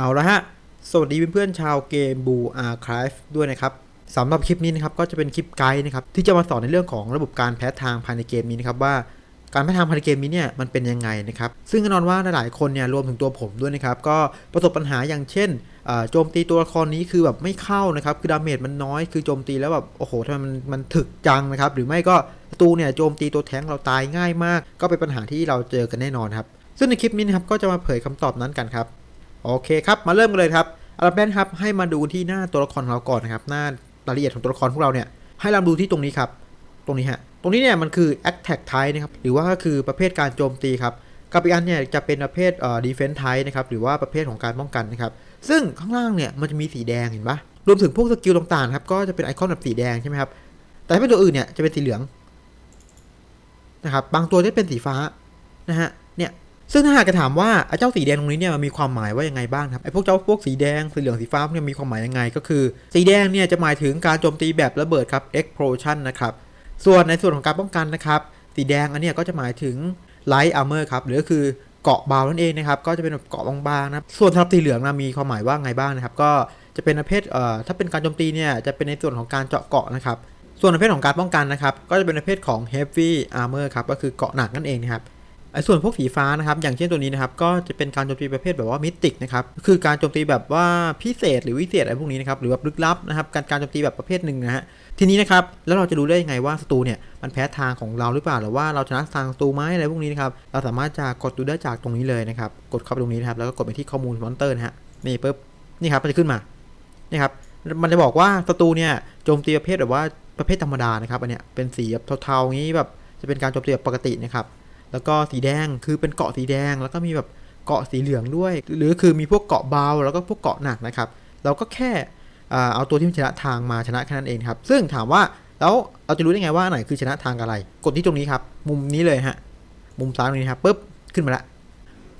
เอาละฮะ สวัสดีเพื่อนๆชาวเกมบูอาร์คลฟด้วยนะครับสำหรับคลิปนี้นะครับก็จะเป็นคลิปไกด์นะครับที่จะมาสอนในเรื่องของระบบการแพ้ทางภายในเกมนี้นะครับว่าการแพ้ทางภายในเกมนี้เนี่ยมันเป็นยังไงนะครับ ซึ่งแน่นอนว่าหลายๆคนเนี่ยรวมถึงตัวผมด้วยนะครับ ก็ประสบปัญหาอย่างเช่นโจมตีตัวละครนี้คือแบบไม่เข้านะครับ คือดาเมจมันน้อยคือโจมตีแล้วแบบโอ้โหทำไมมันมันถึกจังนะครับ หรือไม่ก็ศัตรูเนี่ยโจมตีตัวแท้งเราตายง่ายมาก ก็เป็นปัญหาที่เราเจอกันแน่นอนครับ ซึ่งในคลิปนี้นะครับก็จะมาเผยคำตอบนั้นกันครับ โอเคครับ มาเริ่มกันเลยครับอันดับแรกครับให้มาดูที่หน้าตัวละครของเราก่อนนะครับ หน้ารายละเอียดของตัวละครพวกเราเนี่ยให้เราดูที่ตรงนี้ครับ ตรงนี้ฮะตรงนี้เนี่ยมันคือ attack type นะครับหรือว่าก็คือประเภทการโจมตีครับกับอีกอันเนี่ยจะเป็นประเภทเอ่อ defense type นะครับหรือว่าประเภทของการป้องกันนะครับซึ่งข้างล่างเนี่ยมันจะมีสีแดงเห็นปะรวมถึงพวกสกิลต่างๆครับก็จะเป็นไอคอนแบบสีแดงใช่ไหมครับแต่ถ้าเป็นตัวอื่นเนี่ยจะเป็นสีเหลืองนะครับบางตัวจะเป็นสีฟ้านะฮะเนี่ย ซึ่งถ้าหากจะถามว่าไอ้เจ้าสีแดงตรงนี้เนี่ยมันมีความหมายว่ายังไงบ้างครับไอ้พวกเจ้าพวกสีแดงสีเหลืองสีฟ้าเนี่ยมีความหมายยังไง ก็คือ สีแดงเนี่ยจะหมายถึงการโจมตีแบบระเบิดครับ explosion นะครับส่วนในส่วนของการป้องกันนะครับสีแดงอันเนี้ยก็จะหมายถึง light armor ครับหรือก็คือเกาะเบานั่นเองนะครับก็จะเป็นแบบเกาะบางๆนะส่วนสำหรับสีเหลืองนะมีความหมายว่าไงบ้างนะครับก็จะเป็นประเภทเอ่อถ้าเป็นการโจมตีเนี่ยจะเป็นในส่วนของการเจาะเกาะนะครับส่วนประเภทของการป้องกันนะครับก็จะเป็นประเภทของ heavy armor ครับก็คือเกาะหนักนั่นเองนะครับ ไอ้ส่วนพวกสีฟ้านะครับ อย่างเช่นตัวนี้นะครับ ก็จะเป็นการโจมตีประเภทแบบว่ามิติกนะครับ คือการโจมตีแบบว่าพิเศษหรือวิเศษอะไรพวกนี้นะครับ หรือแบบลึกลับนะครับ การการโจมตีแบบประเภทหนึ่งนะฮะ ทีนี้นะครับ แล้วเราจะรู้ได้ยังไงว่าศัตรูเนี่ย มันแพ้ทางของเราหรือเปล่า หรือว่าเราชนะทางศัตรูไหมอะไรพวกนี้นะครับ เราสามารถจะกดดูได้จากตรงนี้เลยนะครับ กดเข้าไปตรงนี้นะครับ แล้วก็กดไปที่ข้อมูลมอนเตอร์นะฮะ นี่ปุ๊บ นี่ครับมันจะขึ้นมา นี่ครับ มันจะบอกว่าศัตรูเนี่ย โจมตีประเภทแบบว่าประเภทธรรมดานะครับ อันเนี้ยเป็นสีแบบเทาๆงี้แบบจะเป็นการโจมตีแบบปกตินะครับ แล้วก็สีแดงคือเป็นเกาะสีแดง แล้วก็มีแบบเกาะสีเหลืองด้วย หรือคือมีพวกเกาะเบาแล้วก็พวกเกาะหนักนะครับ เราก็แค่เอาตัวที่ชนะทางมาชนะแค่นั้นเองครับ ซึ่งถามว่าแล้วเราจะรู้ได้ไงว่าอันไหนคือชนะทางอะไร กดที่ตรงนี้ครับ มุมนี้เลยฮะ มุมซ้ายตรงนี้ครับปุ๊บขึ้นมาละ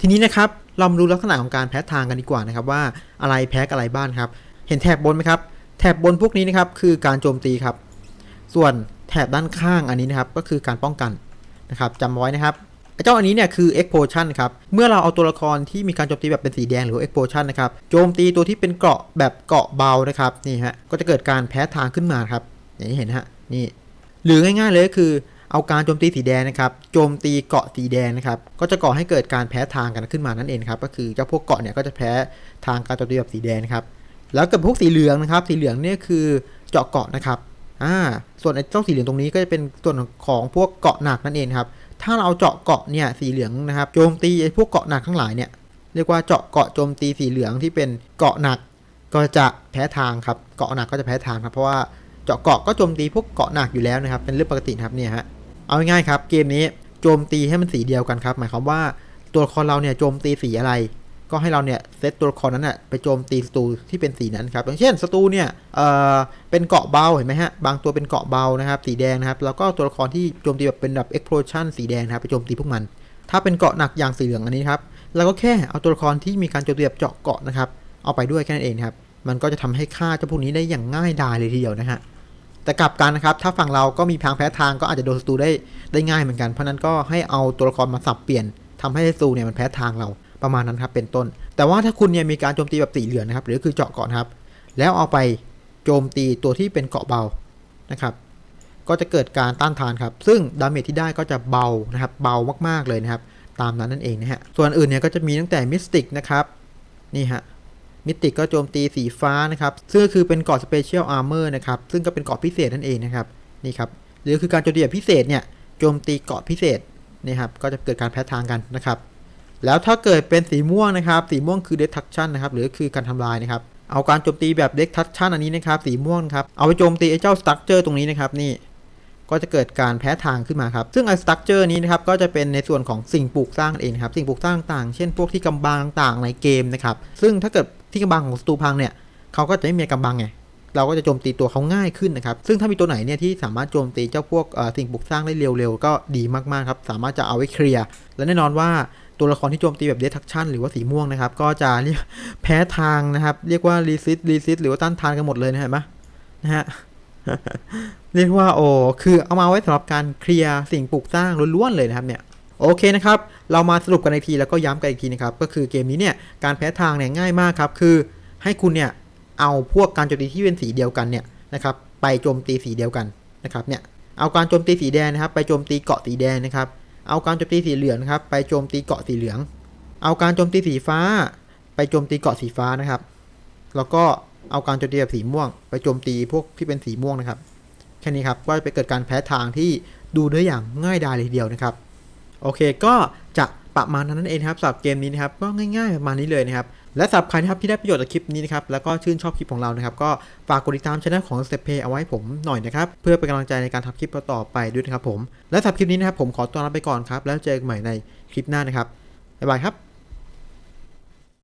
ทีนี้นะครับเรามาดูลักษณะของการแพ้ทางกันดีกว่านะครับว่าอะไรแพ้อะไรบ้างครับ เห็นแถบบนไหมครับ แถบบนพวกนี้นะครับคือการโจมตีครับ ส่วนแถบด้านข้างอันนี้นะครับก็คือการป้องกัน นะครับจำไว้นะครับไอ้เจ้าอันนี้เนี่ยคือ explosion ครับ เมื่อเราเอาตัวละครที่มีการโจมตีแบบเป็นสีแดงหรือ explosion นะครับ โจมตีตัวที่เป็นเกราะแบบเกราะเบานะครับ นี่ฮะ ก็จะเกิดการแพ้ทางขึ้นมาครับ อย่างที่เห็นฮะ นี่ หรือง่ายๆเลยก็คือเอาการโจมตีสีแดงนะครับ โจมตีเกาะสีแดงนะครับ ก็จะก่อให้เกิดการแพ้ทางกันขึ้นมานั่นเองครับ ก็คือเจ้าพวกเกาะเนี่ยก็จะแพ้ทางการโจมตีแบบสีแดงนะครับ แล้วกับพวกสีเหลืองนะครับ สีเหลืองเนี่ยคือเจาะเกาะนะครับ อ่าส่วนไอ้เจ้าสีเหลืองตรงนี้ก็จะเป็นส่วนของพวกเกาะหนักนั่นเองครับถ้าเราเจาะเกาะเนี่ยสีเหลืองนะครับโจมตีไอ้พวกเกาะหนักทั้งหลายเนี่ยเรียกว่าเจาะเกาะโจมตีสีเหลืองที่เป็นเกาะหนักก็จะแพ้ทางครับเกาะหนักก็จะแพ้ทางครับเพราะว่าเจาะเกาะก็โจมตีพวกเกาะหนักอยู่แล้วนะครับเป็นเรื่องปกติครับเนี่ยฮะเอาง่ายๆครับเกมนี้โจมตีให้มันสีเดียวกันครับหมายความว่าตัวละครเราเนี่ยโจมตีสีอะไร ก็ให้เราเนี่ยเซตตัวละครนั้นน่ะไปโจมตีศัตรูที่เป็นสีนั้นครับ อย่างเช่นศัตรูเนี่ยเอ่อเป็นเกาะเบาเห็นไหมฮะ บางตัวเป็นเกาะเบานะครับ สีแดงนะครับ แล้วก็ตัวละครที่โจมตีแบบเป็นแบบ explosion สีแดงนะครับไปโจมตีพวกมัน ถ้าเป็นเกาะหนักอย่างสีเหลืองอันนี้ครับเราก็แค่เอาตัวละครที่มีการโจมตีแบบเจาะเกาะนะครับ เอาไปด้วยแค่นั้นเองครับ มันก็จะทำให้ฆ่าเจ้าพวกนี้ได้อย่างง่ายดายเลยทีเดียวนะฮะแต่กลับกันนะครับ ถ้าฝั่งเราก็มีพางแพ้ทางก็อาจจะโดนศัตรูได้ได้ง่ายเหมือนกัน เพราะนั้นก็ให้เอาตัวละครมาสับเปลี่ยนทำให้ศัตรูเนี่ยมันแพ้ทางเรา ประมาณนั้นครับเป็นต้น แต่ว่าถ้าคุณเนี่ยมีการโจมตีแบบสีเหลืองนะครับ หรือคือเจาะเกาะนครับ แล้วเอาไปโจมตีตัวที่เป็นเกาะเบานะครับ ก็จะเกิดการต้านทานครับ ซึ่งดาเมจที่ได้ก็จะเบานะครับ เบามากๆเลยนะครับ ตามนั้นนั่นเองนะฮะ ส่วนอื่นเนี่ยก็จะมีตั้งแต่มิสติกนะครับ นี่ฮะมิติกก็โจมตีสีฟ้านะครับ ซึ่งก็คือเป็นเกาะสเปเชียลอาร์เมอร์นะครับ ซึ่งก็เป็นเกาะพิเศษนั่นเองนะครับ นี่ครับ หรือคือการโจมตีแบบพิเศษเนี่ย โจมตีเกาะพิเศษนี่ครับ ก็จะเกิดการแพ้ทางกันนะครับ แล้วถ้าเกิดเป็นสีม่วงนะครับ สีม่วงคือ destruction นะครับหรือคือการทำลายนะครับ เอาการโจมตีแบบ destruction อันนี้นะครับ สีม่วงครับ เอาไปโจมตีไอ้เจ้า structure ตรงนี้นะครับนี่ก็จะเกิดการแพ้ทางขึ้นมาครับ ซึ่งไอ้ structure นี้นะครับก็จะเป็นในส่วนของสิ่งปลูกสร้างเองครับ สิ่งปลูกสร้างต่างๆ เช่นพวกที่กำบังต่างๆในเกมนะครับ ซึ่งถ้าเกิดที่กำบังของศัตรูพังเนี่ยเขาก็จะไม่มีกำบังไง เราก็จะโจมตีตัวเขาง่ายขึ้นนะครับ ซึ่งถ้ามีตัวไหนเนี่ยที่สามารถโจมตีเจ้าพวกสิ่งปลูกสร้างได้เร็วๆ ก็ดีมากๆครับ สามารถจะเอาไว้เคลียร์ และแน่นอนว่า ตัวละครที่โจมตีแบบเดทักชันหรือว่าสีม่วงนะครับ ก็จะเรียกแพ้ทางนะครับ เรียกว่ารีซิตรีซิตหรือว่าต้านทานกันหมดเลยนะเห็นไหมนะฮะเรียกว่าโอ้คือเอามาไว้สำหรับการเคลียร์สิ่งปลูกสร้างล้วนๆเลยนะครับเนี่ยโอเคนะครับ เรามาสรุปกันอีกทีแล้วก็ย้ำกันอีกทีนะครับ ก็คือเกมนี้เนี่ยการแพ้ทางเนี่ยง่ายมากครับ คือให้คุณเนี่ยเอาพวกการโจมตีที่เป็นสีเดียวกันเนี่ยนะครับไปโจมตีสีเดียวกันนะครับเนี่ยเอาการโจมตีสีแดงนะครับ ไปโจมตีเกาะสีแดงนะครับ เอาการโจมตีสีเหลืองครับไปโจมตีเกาะสีเหลือง เอาการโจมตีสีฟ้า ไปโจมตีเกาะสีฟ้านะครับ แล้วก็เอาการโจมตีแบบสีม่วง ไปโจมตีพวกที่เป็นสีม่วงนะครับแค่นี้ครับก็จะไปเกิดการแพ้ทางที่ดูได้อย่างง่ายดายเลยทีเดียวนะครับ โอเคก็จะประมาณนั้นนั่นเองครับสำหรับเกมนี้นะครับก็ง่ายๆประมาณนี้เลยนะครับ และสำหรับใครนะครับที่ได้ประโยชน์จากคลิปนี้นะครับแล้วก็ชื่นชอบคลิปของเรานะครับก็ฝากกดติดตามช่องของ Step Pay เอาไว้ให้ผมหน่อยนะครับเพื่อเป็นกำลังใจในการทำคลิปต่อไปด้วยนะครับผมและสำหรับคลิปนี้นะครับผมขอตัวลาไปก่อนครับแล้วเจอกันใหม่ในคลิปหน้านะครับบ๊ายบายครับ